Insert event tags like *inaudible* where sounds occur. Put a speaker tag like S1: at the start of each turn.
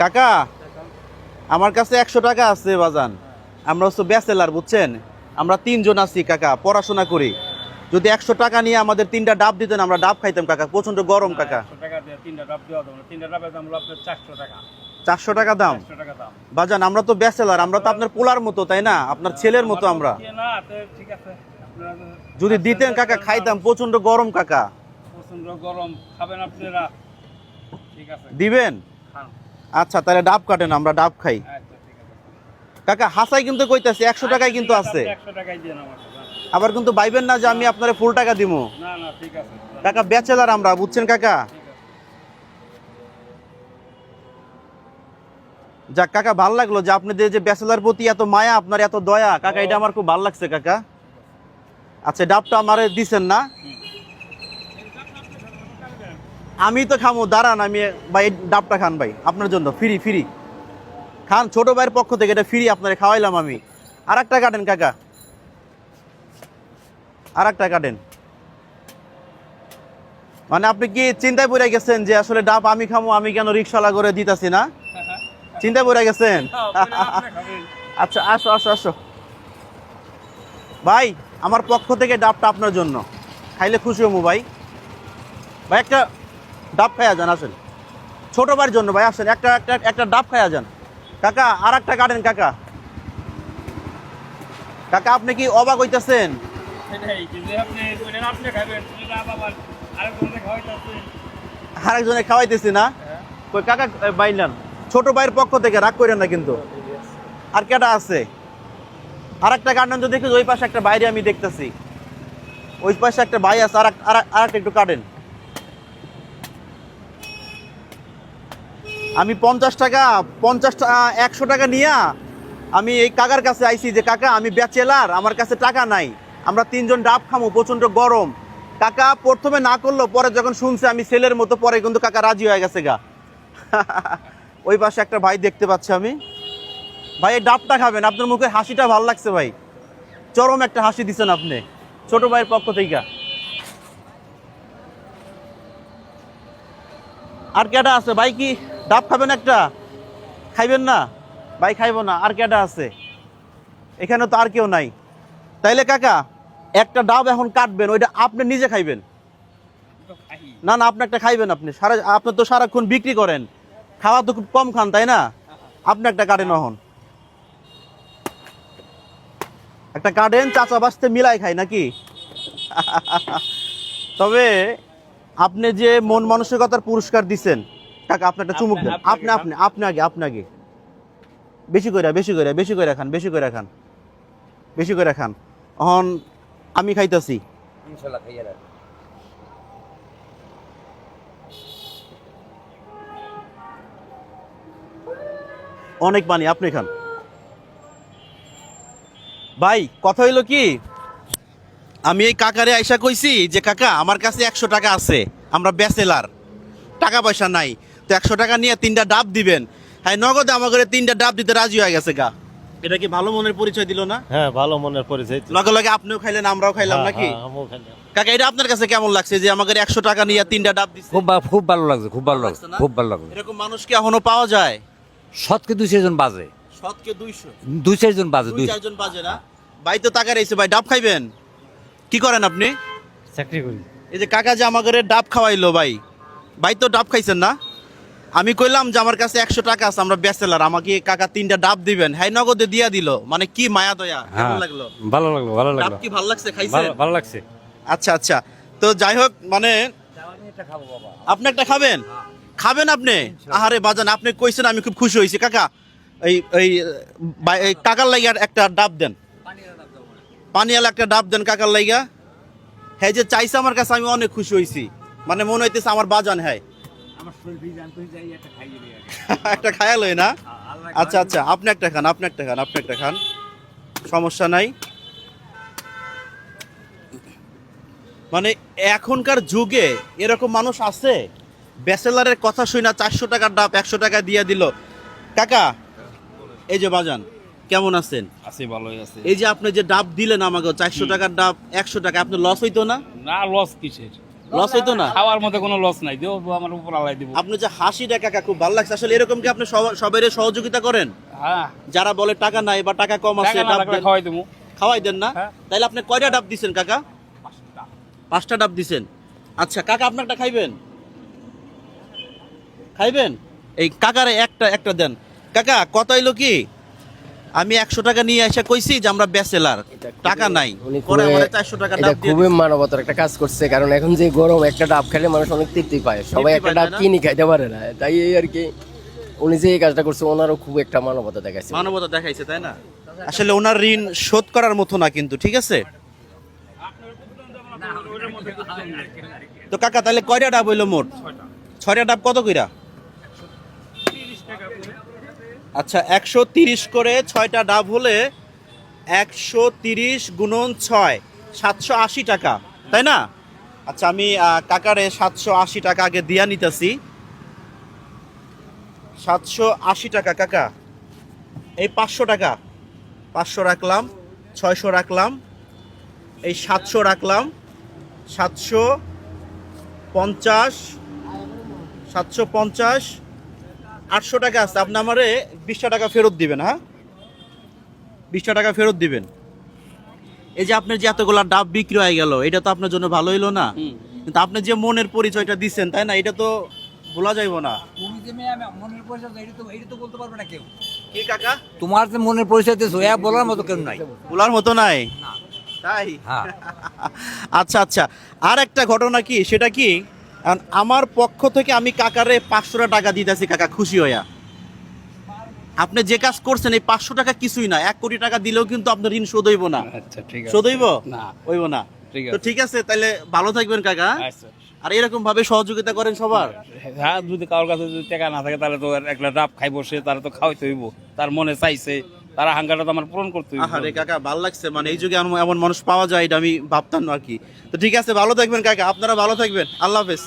S1: কাকা আমার কাছে একশো টাকা আছে বাজান। আমরা হচ্ছে ব্যাচেলার বুঝছেন? আমরা তিনজন আছি কাকা পড়াশোনা করি। যদি একশো টাকা নিয়ে আমাদের তিনটা ডাব দিতেন আমরা ডাব খাইতাম কাকা প্রচণ্ড গরম কাকা।
S2: চারশো টাকা।
S1: দাম? বাজান আমরা তো ব্যাচেলার আমরা তো আপনার পোলার মতো তাই না? আপনার ছেলের মতো আমরা। যদি দিতেন কাকা খাইতাম প্রচণ্ড গরম কাকা।
S2: প্রচণ্ড গরম। খাবেন আপনারা। ঠিক আছে।
S1: দিবেন? আচ্ছা তাহলে ডাব কাটেন আমরা ডাব খাই।
S2: আচ্ছা
S1: কাকা হাসাই কিন্তু কইতাছে একশো টাকায় কিন্তু আছে। আবার কিন্তু বাইবেন না যে আমি আপনার ফুল টাকা দিব
S2: না না ঠিক আছে।
S1: কাকা বেচেলার আমরা বুঝছেন কাকা? যাক কাকা ভালো লাগল যে আপনাদের যে ব্যাচেলার প্রতি এত মায়া আপনার এত দয়া। কাকা এটা আমার খুব ভালো লাগছে কাকা। আচ্ছা ডাবটা আমারে দিছেন না? আমি তো খামো দাঁড়ান আমি ভাই ডাবটা খান ভাই আপনার জন্য ফ্রি ফ্রি খান ছোট ভাইয়ের পক্ষ থেকে এটা ফ্রি আপনারে খাওয়াইলাম আমি। আর একটা কাটেন কাকা। আর একটা কাটেন। মানে আপনি কি চিন্তায় পড়ে গেছেন যে আসলে ডাব আমি খামো আমি কেন রিক্সালা করে দিতাছি না? চিন্তায় পড়ে গেছেন? আচ্ছা আসো আসো আসো। ভাই আমার পক্ষ থেকে ডাবটা আপনার জন্য। খাইলে খুশি হব ভাই। ভাই একটা ডাব খাইয়া যান আসেন। ছোট ভাইয়ের জন্য ভাই, আসেন। একটা একটা একটা ডাব খাইয়া যান। কাকা আর একটা কাটেন, কাকা। কাকা, আপনি কি অবাক হইতেছেন?
S2: আরেকজনে খাওয়াইতেছি
S1: না? কাকা বাইলান ছোট ভাইয়ের পক্ষ থেকে রাগ করেন না কিন্তু। আর কেটা আছে? আর একটা কাটেন তো দেখি ওই পাশে একটা বাইরে আমি দেখতেছি। ওই পাশে একটা ভাই আছে আর একটা একটু কাটেন। আমি পঞ্চাশ টাকা, পঞ্চাশ একশো টাকা নিয়ে আমি এই কাকার কাছে আইছি যে, কাকা, আমি ব্যাচেলার, আমার কাছে টাকা নাই। আমরা তিনজন ডাব খামো প্রচণ্ড গরম। কাকা প্রথমে না করল, পরে যখন শুনছে আমি ছেলের মতো, পরে কিন্তু কাকা রাজি হয়ে গেছে গা। *laughs* ওই পাশে একটা ভাই দেখতে পাচ্ছি আমি। ভাই, এই ডাবটা খাবেন, আপনার মুখে হাসিটা ভালো লাগছে ভাই। চরম একটা হাসি দিচ্ছেন আপনি, ছোট ভাইয়ের পক্ষ থেকে। আর কেটা আছে? ভাই কি ডাব খাবেন একটা? খাইবেন না? ভাই, খাইবো না। আর কেটা আছে? এখানে তো আর কেউ নাই। তাইলে কাকা, একটা ডাব এখন কাটবেন, ওইটা আপনি নিজে খাইবেন। না না, আপনি একটা খাইবেন আপনি। সারা, আপনি তো সারাক্ষণ বিক্রি করেন। খাওয়া তো খুব কম খান, তাই না? আপনি একটা কাটেন এখন। একটা কাটেন, চাচা বাসতে মিলাই খাই নাকি? *laughs* তবে আপনি যে মন মানসিকতার পুরস্কার দিছেন কাকা আপনি একটা চুমুক দেন। আপনি আপনি আপনি আগে আপনি আগে। বেশি করে বেশি করে বেশি করে খান বেশি করে খান। বেশি করে খান। এখন আমি খাইতেছি।
S2: ইনশাল্লাহ খাইয়ে রাখ
S1: অনেক পানি আপনি খান। ভাই কথা হইল কি? আমি এই কাকারে আইসা কইছি যে কাকা আমার কাছে একশো টাকা আছে আমরা ব্যাচেলার। টাকা পয়সা নাই। তো একশো টাকা নিয়ে তিনটা ডাব দিবেন। হ্যাঁ নগদে আমাকে তিনটা ডাব দিতে রাজি হয়ে গেছে গা। এটা কি ভালো মনের পরিচয় দিল না?
S3: হ্যাঁ ভালো মনের পরিচয়
S1: লগে লগে আপনিও খাইলেন আমরাও খাইলাম
S3: হ্যাঁ,
S1: নাকি?
S3: হ্যাঁ।
S1: কাকা এটা আপনার কাছে কেমন লাগছে যে আমাদের একশো টাকা নিয়ে তিনটা ডাব দিচ্ছে
S4: খুব খুব ভালো লাগছে খুব ভালো লাগছে খুব ভালো লাগছে।
S1: এরকম মানুষ কি এখনও পাওয়া যায়?
S4: সৎকে দুই চারজন বাজে।
S1: সৎকে দুইশো।
S4: দুই চারজন বাজে
S1: দুই
S4: দুই
S1: চারজন বাজে না? ভাই তো টাকা রয়েছে ভাই ডাব খাইবেন? কি করেন আপনি?
S3: চাকরি করি।
S1: এই যে কাকা যে আমাকে ডাব খাওয়াইলো ভাই ভাই তো ডাব খাইছেন না? আমি কইলাম যে আমার কাছে একশো টাকা আছে আমরা ব্যাচেলার আমাকে কাকা তিনটা ডাব দিবেন। হ্যাঁ নগদে দিয়া দিল। মানে কি মায়া দয়া কেমন
S4: হ্যাঁ
S1: লাগল?
S4: ভালো লাগল ভালো লাগল।
S1: কি ভালো লাগছে খাইছেন?
S4: ভালো- ভালো লাগছে।
S1: আচ্ছা আচ্ছা। তো যাই হোক মানে আপনি একটা খাবেন? খাবেন আপনি? আহারে বাজান আপনি কইছেন আমি খুব খুশি হয়েছি। কাকা এই এই কাকার লাইগা একটা ডাব দেন। পানিয়ালা একটা ডাব দেন কাকার লাইগা। হ্যাঁ যে চাইছে আমার কাছে আমি অনেক খুশি হয়েছি। মানে মনে হইতেছে আমার বাজান হ্যাঁ।
S2: একটা
S1: হয় *laughs* না? আচ্ছা আচ্ছা আপনি একটা খান আপনি একটা খান আপনি একটা খান। সমস্যা নাই। মানে এখনকার যুগে এরকম মানুষ আছে? ব্যাচেলারের কথা শুই না চারশো টাকার ডাব একশো টাকা দিয়ে দিল। কাকা এই যে বাজান কেমন আছেন?
S2: আছি ভালোই আছে।
S1: এই যে আপনি যে ডাব দিলেন আমাকে চারশো টাকার ডাব একশো টাকা আপনি লস হইতো না?
S2: না লস কিসের?
S1: লস হইতো না?
S2: খাওয়ার মধ্যে কোনো লস নাই। আমার উপর আলাই দিব।
S1: আপনি যে হাসিটা কাকা খুব ভালো লাগছে। আসলে এরকম কি আপনি সহযোগিতা করেন?
S2: হ্যাঁ।
S1: যারা বলে টাকা নাই বা টাকা কম আছে।
S2: খাওয়াই দেবো
S1: খাওয়াই দেন না?
S2: হ্যাঁ।
S1: তাইলে আপনি কয়টা ডাব দিছেন কাকা? পাঁচটা। ডাব দিছেন। আচ্ছা কাকা আপনার একটা খাইবেন? খাইবেন? এই কাকারে একটা একটা দেন। কাকা কত হইল কি? আমি একশো টাকা নিয়ে এসে কইছি যে আমরা ব্যাচেলার। টাকা নাই। পরে চারশো টাকা ডাব
S5: খুবই মানবতার একটা কাজ করছে কারণ এখন যে গরম একটা ডাব খেলে মানুষ অনেক তৃপ্তি পায়। সবাই একটা ডাব কিনে খাইতে পারে না। তাই এই আর কি উনি যে এই কাজটা করছে ওনারও খুব একটা মানবতা দেখাইছে।
S1: মানবতা দেখাইছে তাই না? আসলে ওনার ঋণ শোধ করার মতো না কিন্তু ঠিক আছে? তো কাকা তাহলে কয়টা ডাব হইল মোট? ছয়টা ডাব কত কইরা? আচ্ছা একশো তিরিশ করে ছয়টা ডাব হলে একশো তিরিশ গুণন ছয়, সাতশো আশি টাকা, তাই না? আচ্ছা আমি কাকারে সাতশো আশি টাকা আগে দিয়া নিতেছি। সাতশো আশি টাকা, কাকা। এই পাঁচশো টাকা। পাঁচশো রাখলাম, ছয়শো রাখলাম, এই সাতশো রাখলাম, সাতশো পঞ্চাশ সাতশো পঞ্চাশ আটশো টাকা আছে। আপনি আমারে বিশটা টাকা ফেরত দিবেন হ্যাঁ? বিশটা টাকা ফেরত দিবেন। এই যে আপনার যে এতগুলা ডাব বিক্রি হয়ে গেল এটা তো আপনার জন্য ভালো হইল না। কিন্তু আপনি যে মনের পরিচয়টা দিচ্ছেন তাই না? এটা তো ভোলা যাইব না।
S6: তুমি যে মেয়ে আমি মনের পরিচয় এটা তো এটা তো বলতে পারবে না কেউ।
S1: কি কাকা?
S6: তোমার যে মনের পরিচয় দিয়েছ এ বলার মতো কেউ নাই।
S1: বলার মতো নাই? তাই?
S6: হ্যাঁ।
S1: আচ্ছা আচ্ছা। আর একটা ঘটনা কি? সেটা কি? কারণ আমার পক্ষ থেকে আমি কাকারে পাঁচশো টাকা দিতেছি কাকা খুশি হইয়া। আপনি যে কাজ করছেন এই পাঁচশো টাকা কিছুই না। এক কোটি টাকা দিলেও কিন্তু আপনার ঋণ শোধ হইব না।
S2: আচ্ছা ঠিক
S1: শোধ হইব?
S2: না।
S1: হইব না।
S2: ঠিক
S1: তো ঠিক আছে তাহলে ভালো থাকবেন কাকা
S2: আচ্ছা।
S1: আর এরকম ভাবে সহযোগিতা করেন সবার।
S2: হ্যাঁ যদি কারোর কাছে যদি টাকা না থাকে তাহলে তো একটা ডাব খাই বসে তারা তো খাওয়াইতে হইব। তার মনে চাইছে। তারা হাঙ্গাটা তো আমার পূরণ করতে
S1: আরে কাকা, ভালো লাগছে। মানে এই যুগে এমন মানুষ পাওয়া যায় এটা আমি ভাবতাম না আর কি। তো ঠিক আছে, ভালো থাকবেন কাকা। আপনারা ভালো থাকবেন। আল্লাহ হাফেজ।